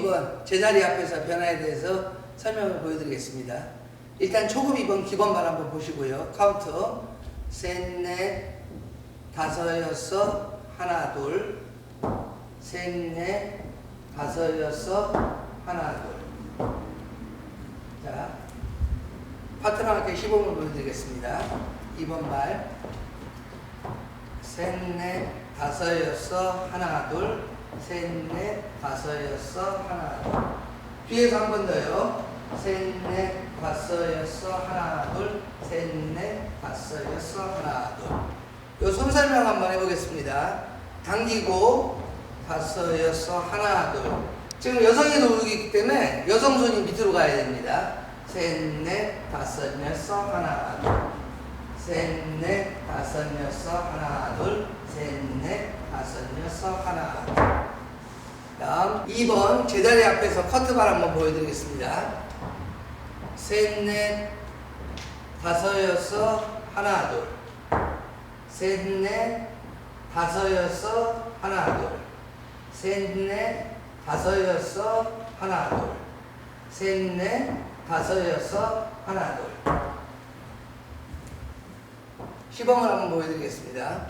2번 제자리 앞에서 변화에 대해서 설명을 보여드리겠습니다. 일단 초급 2번 기본만 한번 보시고요. 카운트 셋, 넷, 다섯, 여섯, 하나, 둘, 셋, 넷, 다섯, 여섯, 하나, 둘. 자, 파트너 함께 시범을 보여드리겠습니다. 2번 말. 셋, 넷, 다섯, 여섯, 하나, 둘, 셋, 넷, 다섯, 여섯, 하나, 둘. 뒤에서 한 번 더요. 셋, 넷, 다섯, 여섯, 하나, 둘, 셋, 넷, 다섯, 여섯, 하나, 둘. 요 손 설명 한번 해보겠습니다. 당기고, 다섯, 여섯, 하나, 둘. 지금 여성이 누르기 때문에 여성 손이 밑으로 가야 됩니다. 셋, 넷, 다섯, 여섯, 하나, 둘. 셋, 넷, 다섯, 여섯, 하나, 둘. 셋, 넷, 다섯, 여섯, 하나, 둘. 다음 2번 제자리 앞에서 커트발 한번 보여드리겠습니다. 셋, 넷, 다섯, 여섯, 하나, 둘. 셋, 넷, 다섯, 여섯, 하나, 둘. 셋, 넷, 다섯, 여섯, 하나, 둘. 셋, 넷, 다섯, 여섯, 하나, 둘. 시범을 한번 보여드리겠습니다.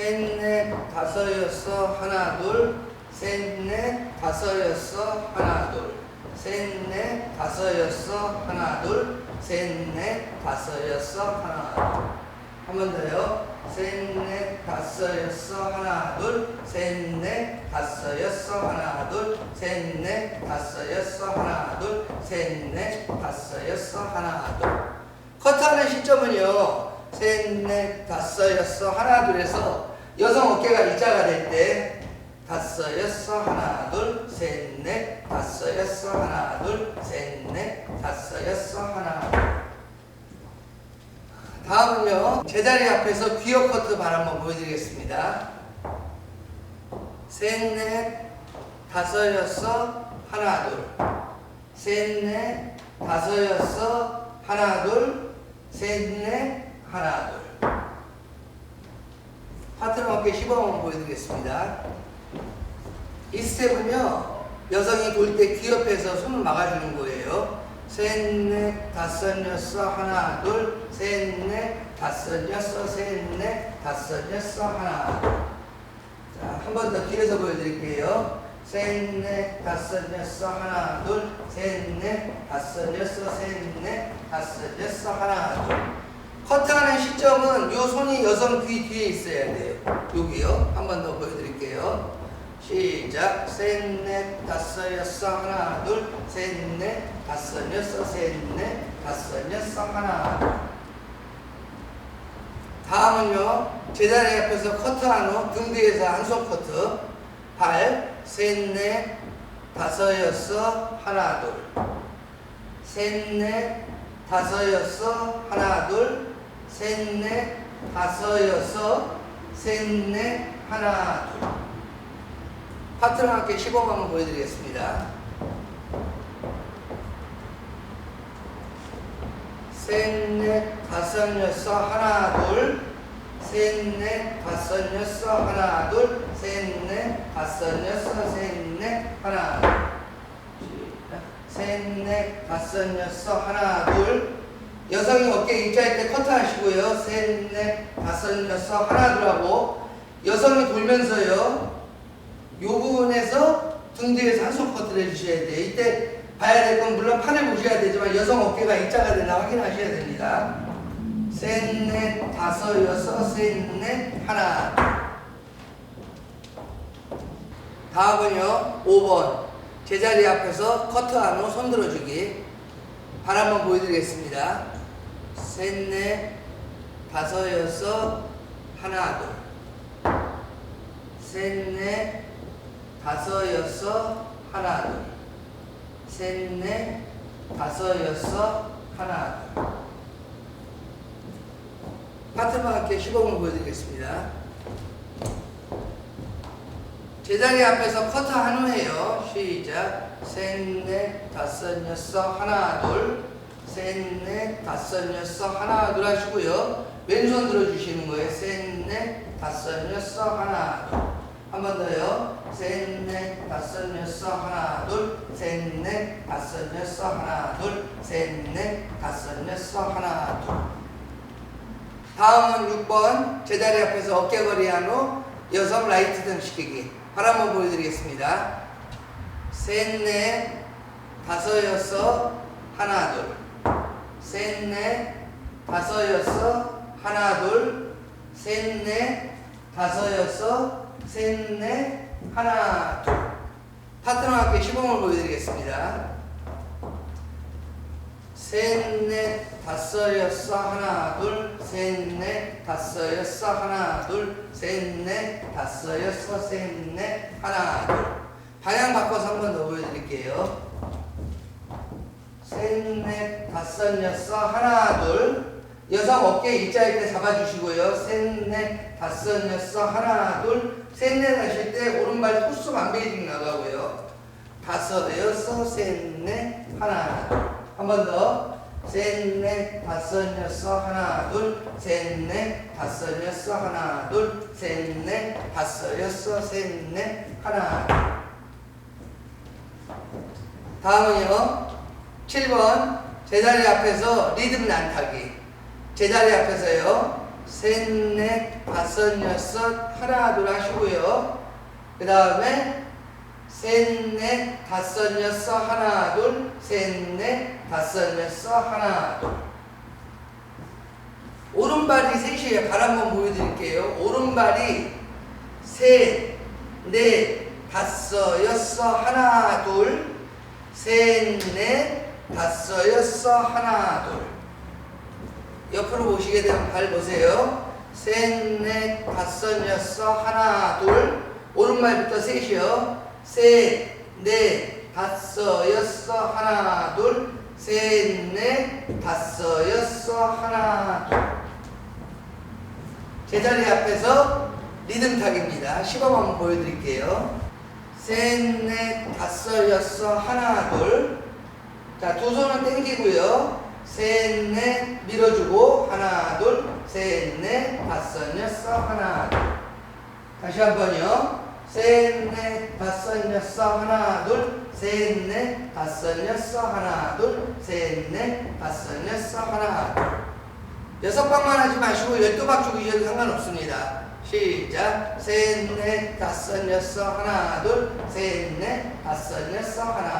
셋, 넷, 다섯, 여섯, 하나, 둘. 셋, 넷, 다섯, 여섯, 하나, 둘. 셋, 넷, 다섯, 여섯, 하나, 둘. 셋, 넷, 다섯, 여섯, 하나, 둘. 한 번 더요. 셋, 넷, 다섯, 여섯, 하나, 둘. 셋, 넷, 다섯, 여섯, 하나, 둘. 셋, 넷, 다섯, 여섯, 하나, 둘. 셋, 넷, 다섯, 여섯, 하나, 둘. 커트하는 시점은요. 셋, 넷, 다섯, 여섯, 하나, 둘에서 여성 어깨가 일자가 될 때 다섯, 여섯, 하나, 둘, 셋, 넷, 다섯, 여섯, 하나, 둘, 셋, 넷, 다섯, 여섯, 하나, 둘. 다음은요. 제자리 앞에서 귀어 커트 발 한번 보여드리겠습니다. 셋, 넷, 다섯, 여섯, 하나, 둘. 셋, 넷, 다섯, 여섯, 하나, 둘. 셋, 넷, 하나, 둘. 파트너 함께 시범 보여드리겠습니다. 이 스텝은요, 여성이 돌 때 귀 옆에서 손을 막아주는 거예요. 셋, 넷, 다섯, 여섯, 하나, 둘, 셋, 넷, 다섯, 여섯, 셋, 넷, 다섯, 여섯, 하나, 둘. 자, 한 번더 뒤에서 보여드릴게요. 셋, 넷, 다섯, 여섯, 하나, 둘, 셋, 넷, 다섯, 여섯, 셋, 넷, 다섯, 여섯, 하나, 둘. 커트하는 시점은 요 손이 여성 귀 뒤에 있어야 돼요. 여기요. 한 번 더 보여드릴게요. 시작. 셋, 넷, 다섯, 여섯, 하나, 둘, 셋, 넷, 다섯, 여섯, 셋, 넷, 다섯, 여섯, 하나, 둘. 다음은요. 제자리 앞에서 커트한 후 등 뒤에서 한 손 커트. 발, 셋, 넷, 다섯, 여섯, 하나, 둘. 셋, 넷, 다섯, 여섯, 하나, 둘. 셋, 넷, 다섯, 여섯, 셋, 넷, 하나, 둘. 파트너 함께 시범 한번 보여드리겠습니다. 셋, 넷, 다섯, 여섯, 하나, 둘. 셋, 넷, 다섯, 여섯, 하나, 둘. 셋, 넷, 다섯, 여섯, 셋, 넷, 하나, 둘. 시작. 셋, 넷, 다섯, 여섯, 하나, 둘. 여성이 어깨 일자일 때 커트 하시고요. 셋, 넷, 다섯, 여섯, 하나, 둘 하고 여성이 돌면서요. 요 부분에서 등 뒤에서 한손 커트를 해주셔야 돼요. 이때 봐야 될 건 물론 판을 보셔야 되지만 여성 어깨가 일자가 되나 확인하셔야 됩니다. 셋, 넷, 다섯, 여섯, 셋, 넷, 하나. 다음은요, 5번. 제자리 앞에서 커트한 후 손 들어주기. 발 한번 보여드리겠습니다. 셋, 넷, 다섯, 여섯, 하나, 둘. 셋, 넷, 다섯, 여섯, 하나, 둘. 셋, 넷, 다섯, 여섯, 하나, 둘. 파트너 함께 시범을 보여드리겠습니다. 제자리 앞에서 커트 한 후에요. 시작. 셋, 넷, 다섯, 여섯, 하나, 둘. 셋, 넷, 다섯, 여섯, 하나, 둘 하시고요. 왼손 들어주시는 거예요. 셋, 넷, 다섯, 여섯, 하나, 둘. 한 번 더요. 셋, 넷, 다섯, 여섯, 하나, 둘, 셋, 넷, 다섯, 여섯, 하나, 둘, 셋, 넷, 다섯, 여섯, 하나, 둘. 다음은 6번 제자리 앞에서 어깨거리 한후 여성 라이트 등 시키기. 발 한번 보여드리겠습니다. 셋, 넷, 다섯, 여섯, 하나, 둘. 셋, 넷, 다섯, 여섯, 하나, 둘. 셋, 넷, 다섯, 여섯, 셋, 넷, 하나, 둘. 파트너와 함께 시범을 보여드리겠습니다. 셋, 넷, 다섯, 여섯, 하나, 둘, 셋, 넷, 다섯, 여섯, 하나, 둘, 셋, 넷, 다섯, 여섯, 셋, 넷, 하나, 둘. 방향 바꿔서 한 번 더 보여드릴게요. 셋, 넷, 다섯, 여섯, 하나, 둘. 여성 어깨 일자일 때 잡아주시고요. 셋, 넷, 다섯, 여섯, 하나, 둘. 셋, 넷 하실 때 오른발 토스 만배직 나가고요. 다섯, 여섯, 셋, 넷, 하나, 둘. 한번 더. 셋, 넷, 다섯, 여섯, 하나, 둘. 셋, 넷, 다섯, 여섯, 하나, 둘. 셋, 넷, 다섯, 여섯, 셋, 넷, 하나, 둘. 다음은요. 7번 제자리 앞에서 리듬 난타기. 제자리 앞에서요. 셋, 넷, 다섯, 여섯 하나 둘 하시고요. 그 다음에 셋, 넷, 다섯, 여섯 하나 둘 셋, 넷, 다섯, 여섯 하나 둘. 오른발이 셋이에요. 발 한번 보여드릴게요. 오른발이 셋, 넷, 다섯, 여섯 하나 둘 셋, 넷, 여섯, 하나, 둘. 옆으로 보시게 되면 발 보세요. 셋, 넷, 다섯, 여섯, 하나, 둘. 오른발부터 셋이요. 셋, 넷, 다섯, 여섯, 하나, 둘. 셋, 넷, 다섯, 여섯, 하나, 둘. 제자리 앞에서 리듬 타기입니다. 시범 한번 보여드릴게요. 셋, 넷, 다섯, 여섯, 하나, 둘. 자, 두 손은 땡기고요. 셋, 넷, 밀어주고, 하나, 둘, 셋, 넷, 다섯, 여섯, 하나, 둘. 다시 한 번요. 셋, 넷, 다섯, 여섯, 하나, 둘, 셋, 넷, 다섯, 여섯, 하나, 둘, 셋, 넷, 다섯, 여섯, 하나, 둘. 여섯 방만 하지 마시고 열두 박 죽이셔도 상관없습니다. 시작. 셋, 넷, 다섯, 여섯, 하나, 둘, 셋, 넷, 다섯, 여섯, 하나, 둘,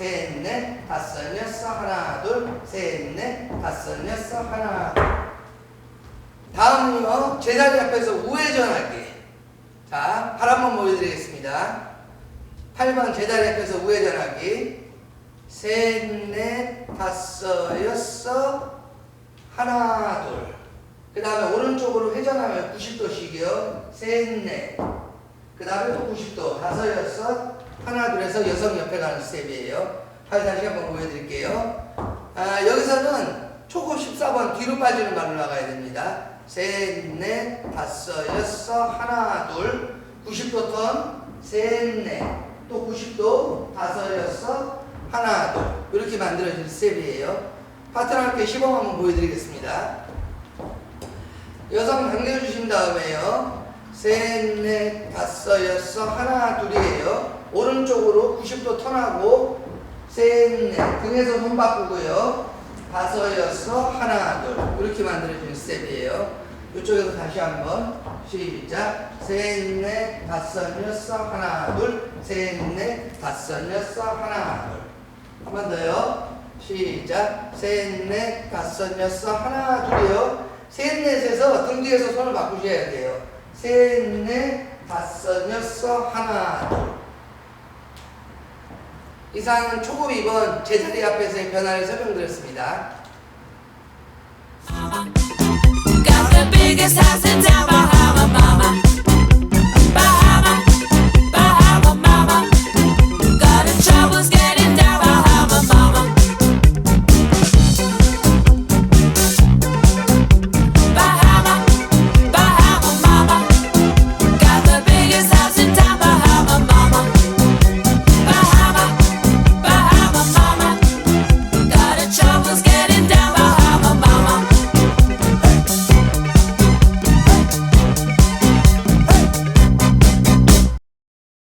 셋, 넷, 다섯, 여섯, 하나, 둘, 셋, 넷, 다섯, 여섯, 하나, 둘. 다음은요, 제자리 앞에서 우회전하기. 자, 팔 한번 보여드리겠습니다. 8번 제자리 앞에서 우회전하기. 셋, 넷, 다섯, 여섯, 하나, 둘. 그 다음에 오른쪽으로 회전하면 90도씩이요. 셋, 넷. 그 다음에 또 90도. 다섯, 여섯, 하나, 둘에서 여성 옆에 가는 스텝이에요. 팔 다시 한번 보여드릴게요. 아, 여기서는 초고 14번 뒤로 빠지는 발로 나가야 됩니다. 셋, 넷, 다섯, 여섯, 하나, 둘. 90도 턴. 셋, 넷. 또 90도. 다섯, 여섯, 하나, 둘. 이렇게 만들어진 스텝이에요. 파트너 함께 시범 한번 보여드리겠습니다. 여성 당겨주신 다음에요. 셋, 넷, 다섯, 여섯, 하나, 둘이에요. 오른쪽으로 90도 턴하고 셋, 넷, 등에서 손 바꾸고요. 다섯, 여섯, 하나, 둘. 이렇게 만들어진 스텝이에요. 이쪽에서 다시 한번 시작. 셋, 넷, 다섯, 여섯, 하나, 둘. 셋, 넷, 다섯, 여섯, 하나, 둘. 한 번 더요. 시작. 셋, 넷, 다섯, 여섯, 하나, 둘이요. 셋, 넷에서 등 뒤에서 손을 바꾸셔야 돼요. 셋, 넷, 다섯, 여섯, 하나, 둘. 이상은 초급 2번 제자리 앞에서의 변화를 설명드렸습니다.